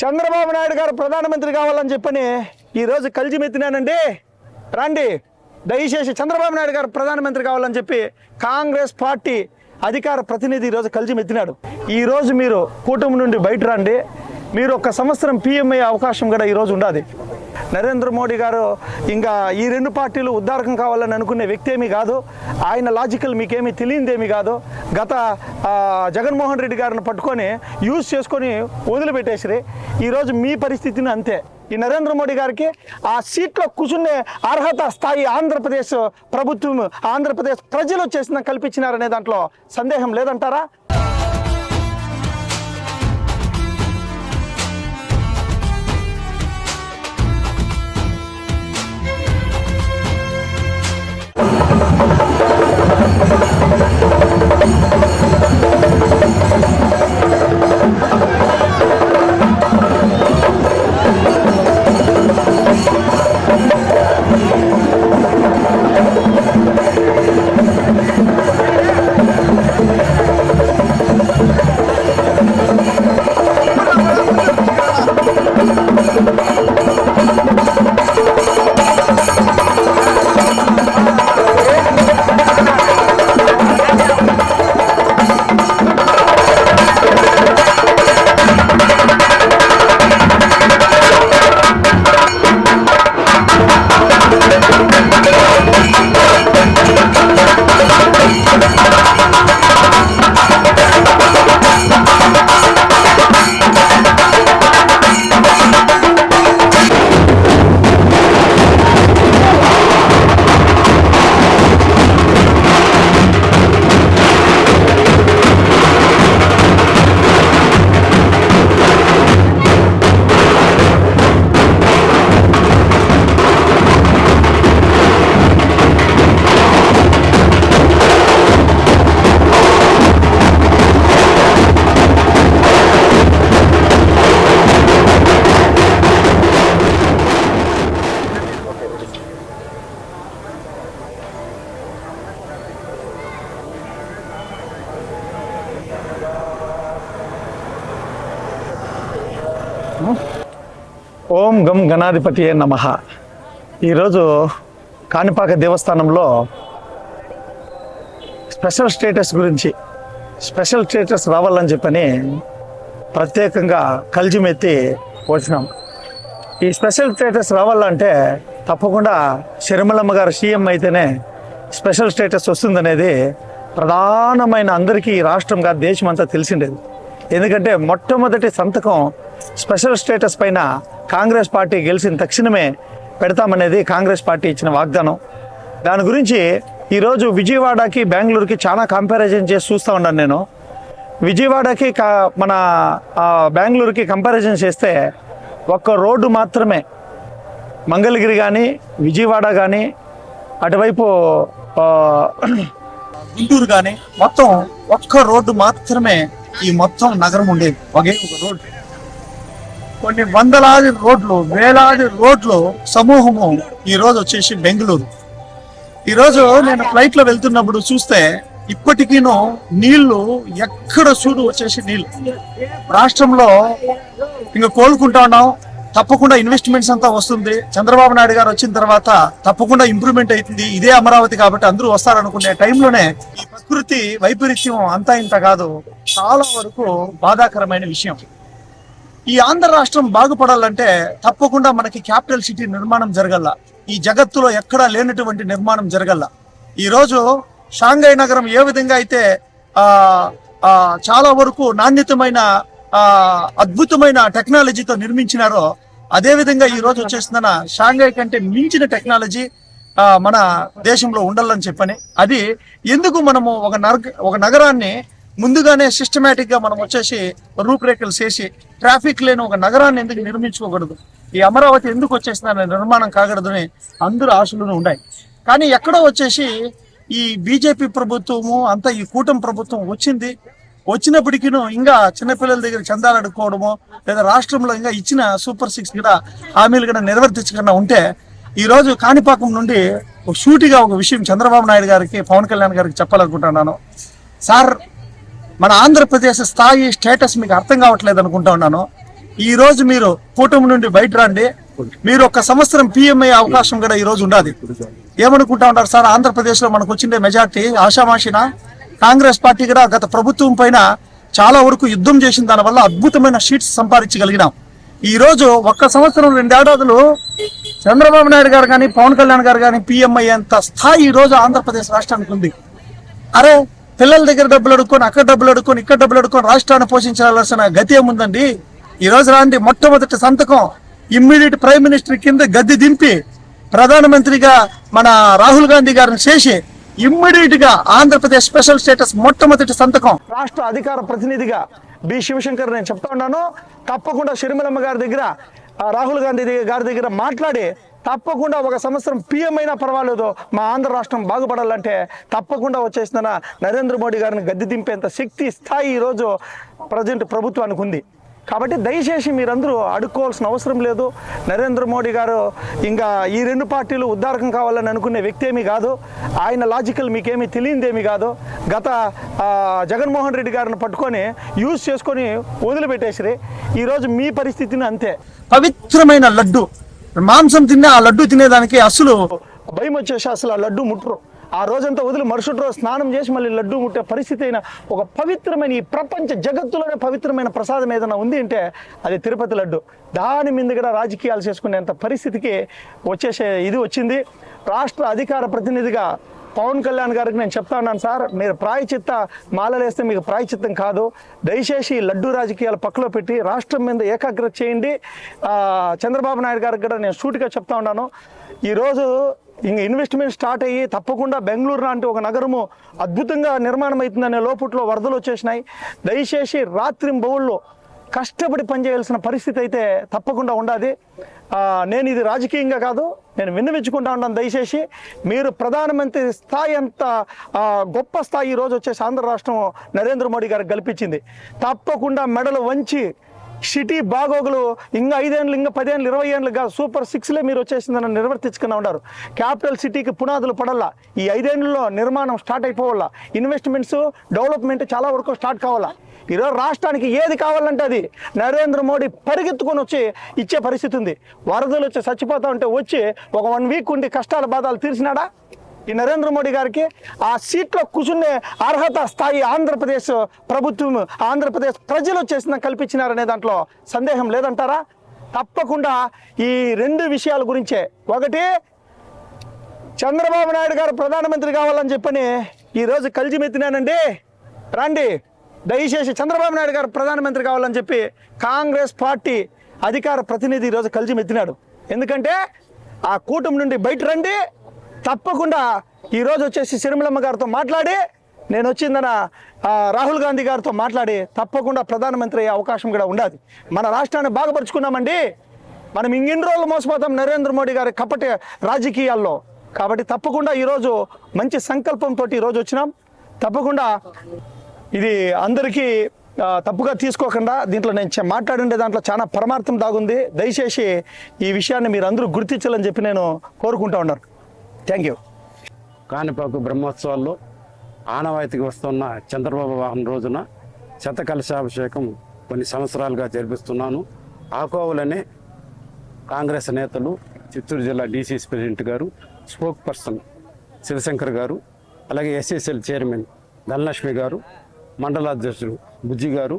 చంద్రబాబు నాయుడు గారు ప్రధానమంత్రి కావాలని చెప్పని ఈరోజు కలిసిమెత్తినానండి రండి. దయచేసి చంద్రబాబు నాయుడు గారు ప్రధానమంత్రి కావాలని చెప్పి కాంగ్రెస్ పార్టీ అధికార ప్రతినిధి ఈరోజు కలిసిమెత్తినాడు ఈరోజు మీరు కూటమి నుండి బయట రండి. మీరు ఒక సంవత్సరం పిఎంఐ అయ్యే అవకాశం కూడా ఈరోజు ఉండాలి నరేంద్ర మోడీ గారు ఇంకా ఈ రెండు పార్టీలు ఉద్దారకం కావాలని అనుకునే వ్యక్తి ఏమీ కాదు. ఆయన లాజికల్ మీకేమీ తెలియదేమీ కాదు. గత జగన్మోహన్ రెడ్డి గారిని పట్టుకొని యూజ్ చేసుకొని వదిలిపెట్టేసిరి. ఈరోజు మీ పరిస్థితిని అంతే. ఈ నరేంద్ర మోడీ గారికి ఆ సీట్లో కూర్చునే అర్హత స్థాయి ఆంధ్రప్రదేశ్ ప్రభుత్వం ఆంధ్రప్రదేశ్ ప్రజలు చేసిన కల్పించినారనే దాంట్లో సందేహం లేదంటారా? గం గణాధిపతి నమ. ఈరోజు కాణిపాక దేవస్థానంలో స్పెషల్ స్టేటస్ గురించి స్పెషల్ స్టేటస్ రావాలని చెప్పని ప్రత్యేకంగా కలిజిమెత్తి వచ్చినాం ఈ స్పెషల్ స్టేటస్ రావాలంటే తప్పకుండా శర్మలమ్మ గారు సీఎం అయితేనే స్పెషల్ స్టేటస్ వస్తుందనేది ప్రధానమైన అందరికీ ఈ రాష్ట్రంగా దేశం అంతా తెలిసిండేది. ఎందుకంటే మొట్టమొదటి సంతకం స్పెషల్ స్టేటస్ పైన కాంగ్రెస్ పార్టీ గెలిచిన తక్షణమే పెడతామనేది కాంగ్రెస్ పార్టీ ఇచ్చిన వాగ్దానం. దాని గురించి ఈరోజు విజయవాడకి బెంగళూరుకి చాలా కంపారిజన్ చేసి చూస్తూ ఉన్నాను నేను. విజయవాడకి కా మన బెంగళూరుకి కంపారిజన్ చేస్తే ఒక్క రోడ్డు మాత్రమే. మంగళగిరి కానీ విజయవాడ కానీ అటువైపు గుంటూరు కానీ మొత్తం ఒక్క రోడ్డు మాత్రమే ఈ మొత్తం నగరం ఉండేది. ఒకే ఒక రోడ్డు. కొన్ని వందలాది రోడ్లు వేలాది రోడ్లు సమూహము ఈరోజు వచ్చేసి బెంగళూరు. ఈరోజు నేను ఫ్లైట్లో వెళ్తున్నప్పుడు చూస్తే ఇప్పటికీను నీళ్ళు ఎక్కడ చూడు వచ్చేసి నీళ్ళు. రాష్ట్రంలో ఇంకా కోలుకుంటా ఉన్నాం. తప్పకుండా ఇన్వెస్ట్మెంట్స్ అంతా వస్తుంది. చంద్రబాబు నాయుడు గారు వచ్చిన తర్వాత తప్పకుండా ఇంప్రూవ్మెంట్ అవుతుంది. ఇదే అమరావతి కాబట్టి అందరూ వస్తారనుకునే టైంలోనే ఈ ప్రకృతి వైపరీత్యం అంతా ఇంత కాదు. చాలా వరకు బాధాకరమైన విషయం. ఈ ఆంధ్ర రాష్ట్రం బాగుపడాలంటే తప్పకుండా మనకి క్యాపిటల్ సిటీ నిర్మాణం జరగల ఈ జగత్తులో ఎక్కడా లేనటువంటి నిర్మాణం జరగల ఈ రోజు షాంఘై నగరం ఏ విధంగా అయితే ఆ చాలా వరకు నాణ్యతమైన ఆ అద్భుతమైన టెక్నాలజీతో నిర్మించినారో అదే విధంగా ఈ రోజు వచ్చేసిన షాంఘై కంటే మించిన టెక్నాలజీ మన దేశంలో ఉండాలని చెప్పని. అది ఎందుకు మనము ఒక నగ ఒక నగరాన్ని ముందుగానే సిస్టమేటిక్గా మనం వచ్చేసి రూపురేఖలు చేసి ట్రాఫిక్ లేని ఒక నగరాన్ని ఎందుకు నిర్మించుకోకూడదు? ఈ అమరావతి ఎందుకు వచ్చేసిన నిర్మాణం కాకూడదని అందరూ ఆశలు ఉన్నాయి కానీ ఎక్కడో వచ్చేసి ఈ బీజేపీ ప్రభుత్వము అంతా ఈ కూటమి ప్రభుత్వం వచ్చింది. వచ్చినప్పటికీ ఇంకా చిన్నపిల్లల దగ్గర చందాలు అడుక్కోవడము లేదా రాష్ట్రంలో ఇంకా ఇచ్చిన సూపర్ సిక్స్ కూడా హామీలు కూడా నిర్వర్తించకుండా ఉంటే ఈరోజు కాణిపాకం నుండి ఒక సూటిగా ఒక విషయం చంద్రబాబు నాయుడు గారికి పవన్ కళ్యాణ్ గారికి చెప్పాలనుకుంటున్నాను. సార్ మన ఆంధ్రప్రదేశ్ స్థాయి స్టేటస్ మీకు అర్థం కావట్లేదు అనుకుంటా ఉన్నాను. ఈ రోజు మీరు కూటమి నుండి బయట రండి. మీరు ఒక సంవత్సరం పిఎం అయ్యే అవకాశం కూడా ఈ రోజు ఉండాలి. ఏమనుకుంటా ఉంటారు సార్? ఆంధ్రప్రదేశ్లో మనకు వచ్చిండే మెజార్టీ ఆషామాషిన? కాంగ్రెస్ పార్టీ కూడా గత ప్రభుత్వం పైన చాలా వరకు యుద్ధం చేసిన దాని వల్ల అద్భుతమైన సీట్స్ సంపాదించగలిగినాం. ఈ రోజు ఒక్క సంవత్సరం రెండేడాదులు చంద్రబాబు నాయుడు గారు కానీ పవన్ కళ్యాణ్ గారు కానీ పిఎం అయ్యేంత స్థాయి ఈ రోజు ఆంధ్రప్రదేశ్ రాష్ట్రానికి ఉంది. అరే పిల్లల దగ్గర డబ్బులు అడుక్కొని అక్కడ డబ్బులు అడుక్కొని ఇక్కడ డబ్బులు అడుక్కొని రాష్ట్రాన్ని పోషించాల్సిన గతి ఏముందండి? ఈ రోజు రాండి మొట్టమొదటి సంతకం ఇమ్మీడియట్ ప్రైమ్ మినిస్టర్ కింద గద్దె దింపి ప్రధానమంత్రిగా మన రాహుల్ గాంధీ గారిని చేసి ఇమ్మీడియట్గా ఆంధ్రప్రదేశ్ స్పెషల్ స్టేటస్ మొట్టమొదటి సంతకం. రాష్ట్ర అధికార ప్రతినిధిగా బి శివశంకర్ నేను చెప్తా ఉన్నాను. తప్పకుండా షర్మిలమ్మ గారి దగ్గర రాహుల్ గాంధీ గారి దగ్గర మాట్లాడి తప్పకుండా ఒక సంవత్సరం పిఎం అయినా పర్వాలేదు. మా ఆంధ్ర రాష్ట్రం బాగుపడాలంటే తప్పకుండా వచ్చేసిన నరేంద్ర మోడీ గారిని గద్దె దింపేంత శక్తి స్థాయి ఈరోజు ప్రజెంట్ ప్రభుత్వానికి ఉంది. కాబట్టి దయచేసి మీరందరూ అడుక్కోవాల్సిన అవసరం లేదు. నరేంద్ర మోడీ గారు ఇంకా ఈ రెండు పార్టీలు ఉద్దారకం కావాలని అనుకునే వ్యక్తి ఏమీ కాదు. ఆయన లాజికల్ మీకేమీ తెలియదేమీ కాదు. గత జగన్మోహన్ రెడ్డి గారిని పట్టుకొని యూజ్ చేసుకొని వదిలిపెట్టేసిరి. ఈరోజు మీ పరిస్థితిని అంతే. పవిత్రమైన లడ్డు. మాంసం తిన్న ఆ లడ్డు తినేదానికి అసలు భయం వచ్చేసి అసలు ఆ లడ్డు ముట్టరు. ఆ రోజంతా వదిలి మరుసటి రోజు స్నానం చేసి మళ్ళీ లడ్డు ముట్టే పరిస్థితి అయిన ఒక పవిత్రమైన ఈ ప్రపంచ జగత్తులోనే పవిత్రమైన ప్రసాదం ఏదైనా ఉంది అంటే అది తిరుపతి లడ్డు. దాని మీద కూడా రాజకీయాలు చేసుకునేంత పరిస్థితికి వచ్చేసే ఇది వచ్చింది. రాష్ట్ర అధికార ప్రతినిధిగా పవన్ కళ్యాణ్ గారికి నేను చెప్తా ఉన్నాను సార్ మీరు ప్రాయచిత్త మాలలేస్తే మీకు ప్రాయచిత్తం కాదు. దయచేసి లడ్డు రాజకీయాలు పక్కలో పెట్టి రాష్ట్రం మీద ఏకాగ్రత చేయండి. చంద్రబాబు నాయుడు గారికి కూడా నేను సూటిగా చెప్తా ఉన్నాను. ఈరోజు ఇంక ఇన్వెస్ట్మెంట్ స్టార్ట్ అయ్యి తప్పకుండా బెంగళూరు లాంటి ఒక నగరము అద్భుతంగా నిర్మాణం అవుతుందనే లోపట్లో వరదలు వచ్చేసినాయి. దయచేసి రాత్రి బౌల్లో కష్టపడి పనిచేయాల్సిన పరిస్థితి అయితే తప్పకుండా ఉండాలి నేను ఇది రాజకీయంగా కాదు నేను విన్నవించుకుంటా ఉన్నాను. దయచేసి మీరు ప్రధానమంత్రి స్థాయి అంత గొప్ప స్థాయి ఈరోజు రోజు వచ్చేసి ఆంధ్ర రాష్ట్రం నరేంద్ర మోడీ గారికి కల్పించింది. తప్పకుండా మెడలు వంచి సిటీ బాగోగులు ఇంకా ఐదేళ్ళు ఇంకా పదేళ్ళు ఇరవై ఏళ్ళు కాదు సూపర్ సిక్స్లే మీరు వచ్చేసిందని నిర్వర్తించుకుని ఉన్నారు. క్యాపిటల్ సిటీకి పునాదులు పడల్లా. ఈ ఐదేళ్ళలో నిర్మాణం స్టార్ట్ అయిపోవాలా ఇన్వెస్ట్మెంట్స్ డెవలప్మెంట్ చాలా వరకు స్టార్ట్ కావాలా. ఈరోజు రాష్ట్రానికి ఏది కావాలంటే అది నరేంద్ర మోడీ పరిగెత్తుకొని వచ్చి ఇచ్చే పరిస్థితి ఉంది. వరదలు వచ్చి చచ్చిపోతా ఉంటే వచ్చి ఒక వన్ వీక్ ఉండి కష్టాల బాధలు తీర్చినాడా? ఈ నరేంద్ర మోడీ గారికి ఆ సీట్లో కూర్చునే అర్హత స్థాయి ఆంధ్రప్రదేశ్ ప్రభుత్వం ఆంధ్రప్రదేశ్ ప్రజలు చేసిన కల్పించినారనే దాంట్లో సందేహం లేదంటారా? తప్పకుండా ఈ రెండు విషయాల గురించే. ఒకటి చంద్రబాబు నాయుడు గారు ప్రధానమంత్రి కావాలని చెప్పని ఈరోజు కలిసిమెత్తినానండి రండి. దయచేసి చంద్రబాబు నాయుడు గారు ప్రధానమంత్రి కావాలని చెప్పి కాంగ్రెస్ పార్టీ అధికార ప్రతినిధి ఈరోజు కలిసిమెత్తినాడు ఎందుకంటే ఆ కూటమి నుండి బయట రండి తప్పకుండా ఈరోజు వచ్చేసి సిరిమలమ్మ గారితో మాట్లాడి నేను వచ్చిందన రాహుల్ గాంధీ గారితో మాట్లాడి తప్పకుండా ప్రధానమంత్రి అయ్యే అవకాశం కూడా ఉండాలి మన రాష్ట్రాన్ని బాగుపరుచుకున్నామండి. మనం ఇంగిన్ని రోజులు మోసపోతాం నరేంద్ర మోడీ గారి కపట రాజకీయాల్లో. కాబట్టి తప్పకుండా ఈరోజు మంచి సంకల్పంతో ఈరోజు వచ్చినాం. తప్పకుండా ఇది అందరికీ తప్పుగా తీసుకోకుండా దీంట్లో నేను మాట్లాడుండే దాంట్లో చాలా పరమార్థం దాగుంది. దయచేసి ఈ విషయాన్ని మీరు అందరూ గుర్తించాలని చెప్పి నేను కోరుకుంటా ఉన్నాను. Thank you. కాణిపాకు బ్రహ్మోత్సవాల్లో ఆనవాయితీకి వస్తున్న చంద్రబాబు వాహనం రోజున శతకలశాభిషేకం కొన్ని సంవత్సరాలుగా జరిపిస్తున్నాను. ఆకోవలనే కాంగ్రెస్ నేతలు చిత్తూరు జిల్లా డీసీసీ ప్రెసిడెంట్ గారు స్పోక్ పర్సన్ శివశంకర్ గారు అలాగే ఎస్ఎస్ఎల్ చైర్మన్ ధనలక్ష్మి గారు మండల అధ్యక్షులు బుజ్జి గారు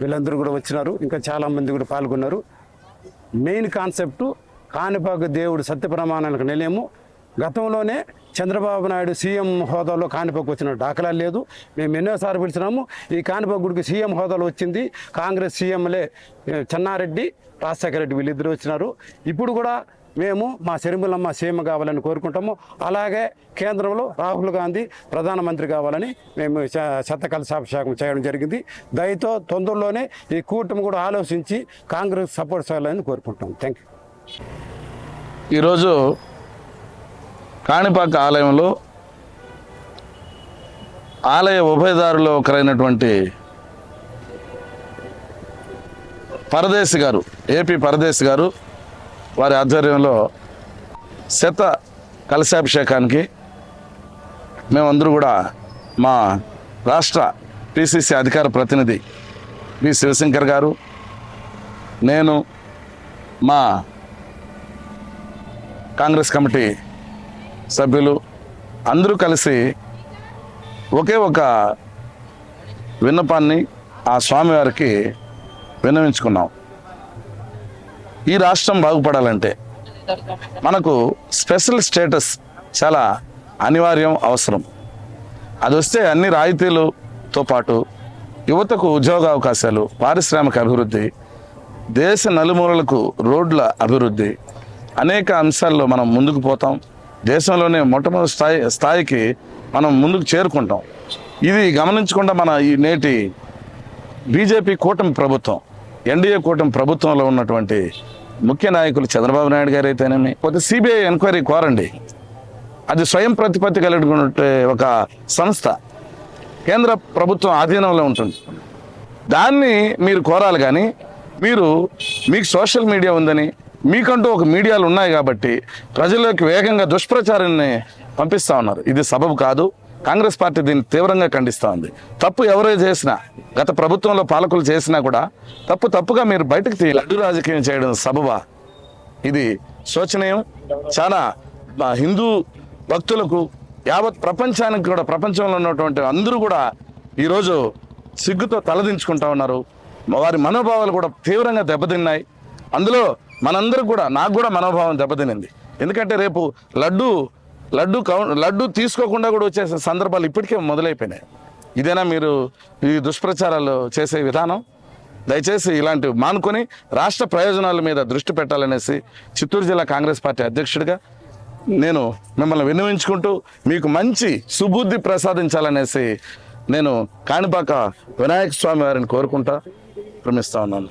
వీళ్ళందరూ కూడా వచ్చినారు. ఇంకా చాలామంది కూడా పాల్గొన్నారు. మెయిన్ కాన్సెప్టు కాణిపాక దేవుడు సత్య ప్రమాణాలకు నిలయము. గతంలోనే చంద్రబాబు నాయుడు సీఎం హోదాలో కాణిపాకు వచ్చిన దాఖలా లేదు. మేము ఎన్నోసార్లు పిలిచినాము ఈ కాణిపాకు గుడికి సీఎం హోదాలో వచ్చింది. కాంగ్రెస్ సీఎంలే చెన్నారెడ్డి రాజశేఖర రెడ్డి వీళ్ళిద్దరు వచ్చినారు. ఇప్పుడు కూడా మేము మా శరిములమ్మ సీమ కావాలని కోరుకుంటాము. అలాగే కేంద్రంలో రాహుల్ గాంధీ ప్రధానమంత్రి కావాలని మేము శ- శతకలశాభిషేకం చేయడం జరిగింది. దయతో తొందరలోనే ఈ కూటమి కూడా ఆలోచించి కాంగ్రెస్ సపోర్ట్ చేయాలని కోరుకుంటాం. థ్యాంక్ యూ ఈరోజు కాణిపాక ఆలయంలో ఆలయ ఉభయదారులో ఒకరైనటువంటి పరదేశి గారు ఏపీ పరదేశి గారు వారి ఆధ్వర్యంలో శత కలశాభిషేకానికి మేమందరూ కూడా మా రాష్ట్ర పిసిసి అధికార ప్రతినిధి బి శివశంకర్ గారు నేను మా కాంగ్రెస్ కమిటీ సభ్యులు అందరూ కలిసి ఒకే ఒక విన్నపాన్ని ఆ స్వామివారికి విన్నవించుకున్నాం. ఈ రాష్ట్రం బాగుపడాలంటే మనకు స్పెషల్ స్టేటస్ చాలా అనివార్యం అవసరం. అది వస్తే అన్ని రాయితీలతో పాటు యువతకు ఉద్యోగ అవకాశాలు పారిశ్రామిక అభివృద్ధి దేశ నలుమూలలకు రోడ్ల అభివృద్ధి అనేక అంశాల్లో మనం ముందుకు పోతాం. దేశంలోనే మొట్టమొదటి స్థాయి స్థాయికి మనం ముందుకు చేరుకుంటాం. ఇది గమనించకుండా మన ఈ నేటి బీజేపీ కూటమి ప్రభుత్వం ఎన్డీఏ కూటమి ప్రభుత్వంలో ఉన్నటువంటి ముఖ్య నాయకులు చంద్రబాబు నాయుడు గారు అయితేనేమి పోతే సిబిఐ ఎంక్వైరీ కోరండి. అది స్వయం ప్రతిపత్తి కలిగినటువంటి ఒక సంస్థ. కేంద్ర ప్రభుత్వం ఆధీనంలో ఉంటుంది. దాన్ని మీరు కోరాలి కానీ మీరు మీకు సోషల్ మీడియా ఉందని మీకంటూ ఒక మీడియాలు ఉన్నాయి కాబట్టి ప్రజల్లోకి వేగంగా దుష్ప్రచారాన్ని పంపిస్తా ఉన్నారు. ఇది సబబు కాదు. కాంగ్రెస్ పార్టీ దీన్ని తీవ్రంగా ఖండిస్తూ ఉంది తప్పు ఎవరే చేసినా గత ప్రభుత్వంలో పాలకులు చేసినా కూడా తప్పు తప్పుగా మీరు బయటకు తీయాలి అడ్డు రాజకీయం చేయడం సబబా. ఇది శోచనీయం. చాలా మా హిందూ భక్తులకు యావత్ ప్రపంచానికి కూడా ప్రపంచంలో ఉన్నటువంటి అందరూ కూడా ఈరోజు సిగ్గుతో తలదించుకుంటా ఉన్నారు. వారి మనోభావాలు కూడా తీవ్రంగా దెబ్బతిన్నాయి. అందులో మనందరూ కూడా నాకు కూడా మనోభావం దెబ్బతినింది. ఎందుకంటే రేపు లడ్డు లడ్డు కౌ లడ్డు తీసుకోకుండా కూడా వచ్చే సందర్భాలు ఇప్పటికే మొదలైపోయినాయి. ఇదేనా మీరు ఈ దుష్ప్రచారాలు చేసే విధానం? దయచేసి ఇలాంటివి మానుకొని రాష్ట్ర ప్రయోజనాల మీద దృష్టి పెట్టాలనేసి చిత్తూరు జిల్లా కాంగ్రెస్ పార్టీ అధ్యక్షుడిగా నేను మిమ్మల్ని విన్నవించుకుంటూ మీకు మంచి సుబుద్ధి ప్రసాదించాలనేసి నేను కాణిపాక వినాయక స్వామి వారిని కోరుకుంటా. భ్రమిస్తా ఉన్నాను.